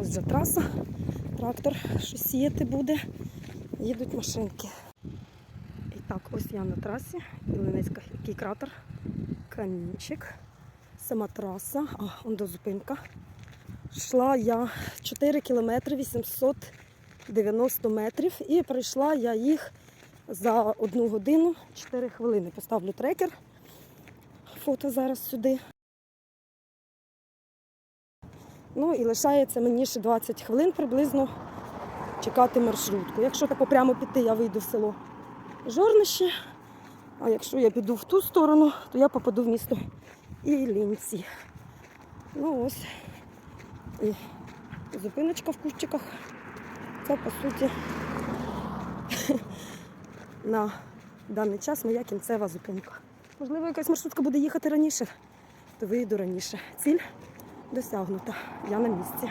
Ось вже траса. Трактор щось сіяти буде. Їдуть машинки. І так, ось я на трасі. Білинецька, який кратер. Камінчик. Сама траса. А, он до зупинка. Йшла я 4 кілометри 890 метрів і пройшла я їх за одну годину 4 хвилини. Поставлю трекер. Фото зараз сюди. Ну і лишається мені ще 20 хвилин приблизно чекати маршрутку. Якщо тако прямо піти, я вийду в село Жорнище. А якщо я піду в ту сторону, то я попаду в місто Іллінці. Ну ось. І зупиночка в кущиках. Це по суті на даний час моя кінцева зупинка. Можливо, якась маршрутка буде їхати раніше, то вийду раніше. Ціль досягнута. Я на місці.